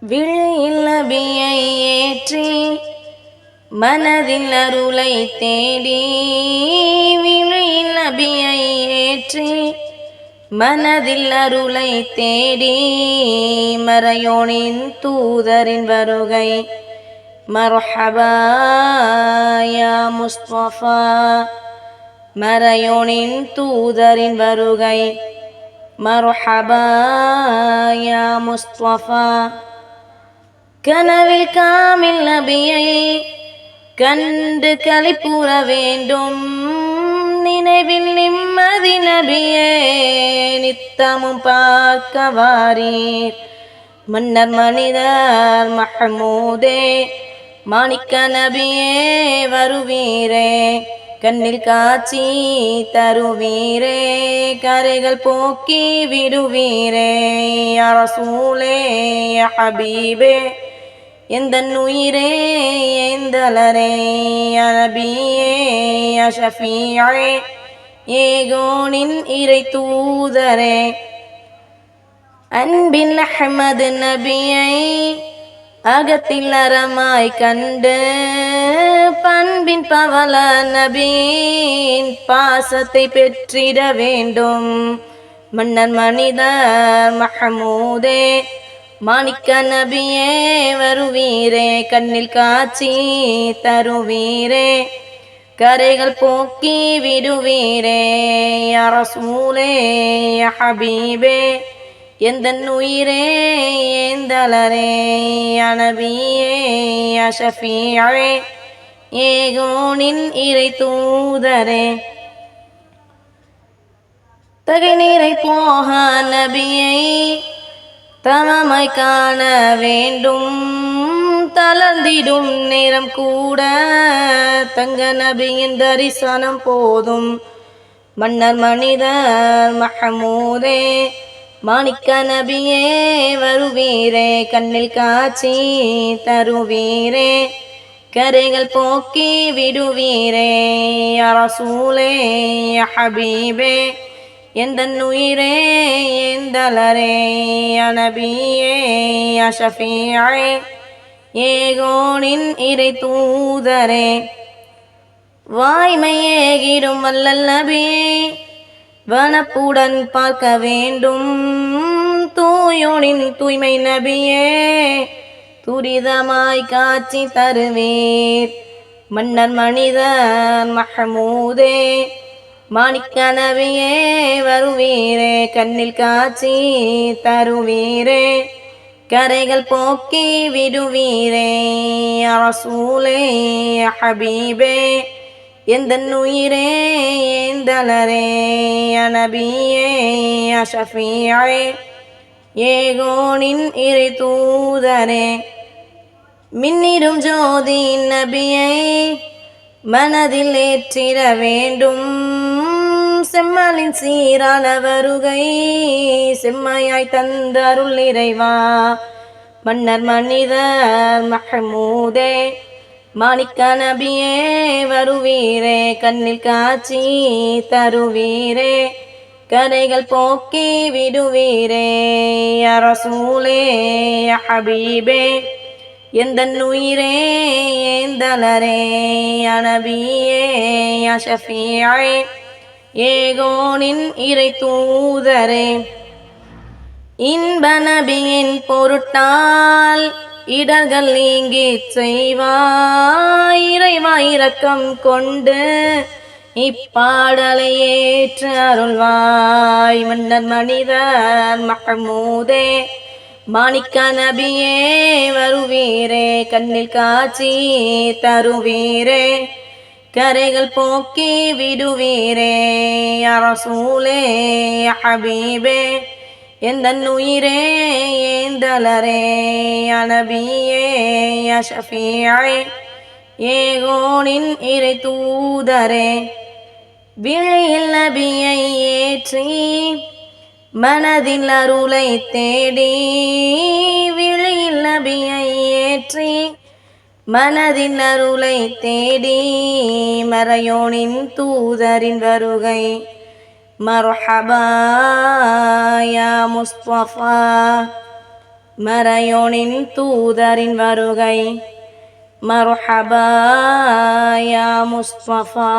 விழியில் நபியை ஏற்றி மனதில் அருளை தேடி விழியில் நபியை ஏற்றி மனதில் அருளை தேடி மறையோனின் தூதரின் வருகை. மர்ஹபா முஸ்தபா. மறையோனின் தூதரின் வருகை. மர்ஹபா முஸ்தபா. கனவில் காமில் நபியை கண்டு களிப்புற வேண்டும். நினைவில் நிம்மதி நபியே நித்தமும் பார்க்க வாரீர் மன்னர் மனிதர் மஹமூதே மாணிக்க நபியே வருவீரே. கண்ணில் காட்சி தருவீரே கரைகள் போக்கி விடுவீரே. அரசூலே ஹபீபே. எந்த உயிரே ஏந்தலரே அரபியே ஷஃபியே ஏகோனின் இறை தூதரே அன்பின் அஹமது நபியை அகத்தில் அறமாய் கண்டு பண்பின் பவல நபியின் பாசத்தை பெற்றிட வேண்டும். மன்னர் மனிதர் மஹமூதே மாணிக்க நபியே வருவீரே கண்ணில் காட்சி தருவீரே. கரைகள் போக்கி விடுவீரே அரசூலே ஹபீபே. எந்த உயிரே ஏந்தலரே அனபியே அஷஃபியே ஏகோனின் இறை தூதரே. தகை நீரை போக நபியை தமமை காண வேண்டும். தளர்ந்திடும் நேரம் கூட தங்க நபியின் தரிசனம் போதும். மன்னர் மனிதர் மஹமூதே மாணிக்க நபியே வருவீரே கண்ணில் காட்சி தருவீரே கரைகள் போக்கி விடுவீரே அரசூலே ஹபீபே எந்த உயிரே எந்தலரே நபியே அஷஃபியே ஏகோனின் இறை தூதரே. வாய்மையேகிடும் வல்லல் நபியே வனப்புடன் பார்க்க வேண்டும். தூயோனின் தூய்மை நபியே துரிதமாய் காட்சி தருவீர். மன்னர் மனிதர் மஹமூதே மாணிக்கனவியே வருவீரே கண்ணில் காட்சி தருவீரே. கரைகள் போக்கி விடுவீரே அரசூலே ஹபீபே. எந்த உயிரே ஏந்தலரே அனபியே அஷஃபியே. ஏகோனின் இறை தூதரே. மின்னிடும் ஜோதி நபியை மனதில் ஏற்றிட வேண்டும். செம்மலின் சீரான வருகை செம்மையாய் தந்தருள் இறைவா மன்னர் மனிதர் மஹமூதே மாணிக்க நபியே வருவீரே கண்ணில் காட்சி தருவீரே கரைகள் போக்கி விடுவீரே அரசூலே ஹபீபே எந்த உயிரே ஏந்தலரே அனபியே ஷஃபியே. ஏகோனின் இறை தூதரே இன்ப நபியின் பொருட்டால் இடர்கள் நீங்கி செய்வாய். இறைவா இரக்கம் கொண்டு இப்பாடலை ஏற்று அருள்வாய். மன்னர் மனிதர் மகமூதே மாணிக்க நபியே வருவீரே கண்ணில் காட்சி தருவீரே. கரைகள் போக்கி விடுவீரே அரசூலே ஹபீபே எந்த உயிரே ஏந்தலரே அனபியே ஷஃபியே ஏகோனின் இறை தூதரே. விழியில் நபியை ஏற்றி மனதில் அருளை தேடி மனதின் அருளை தேடி மறையோனின் தூதரின் வருகை. மர்ஹபாயா முஸ்தஃபா மறையோனின் தூதரின் வருகை. மர்ஹபாயா முஸ்தஃபா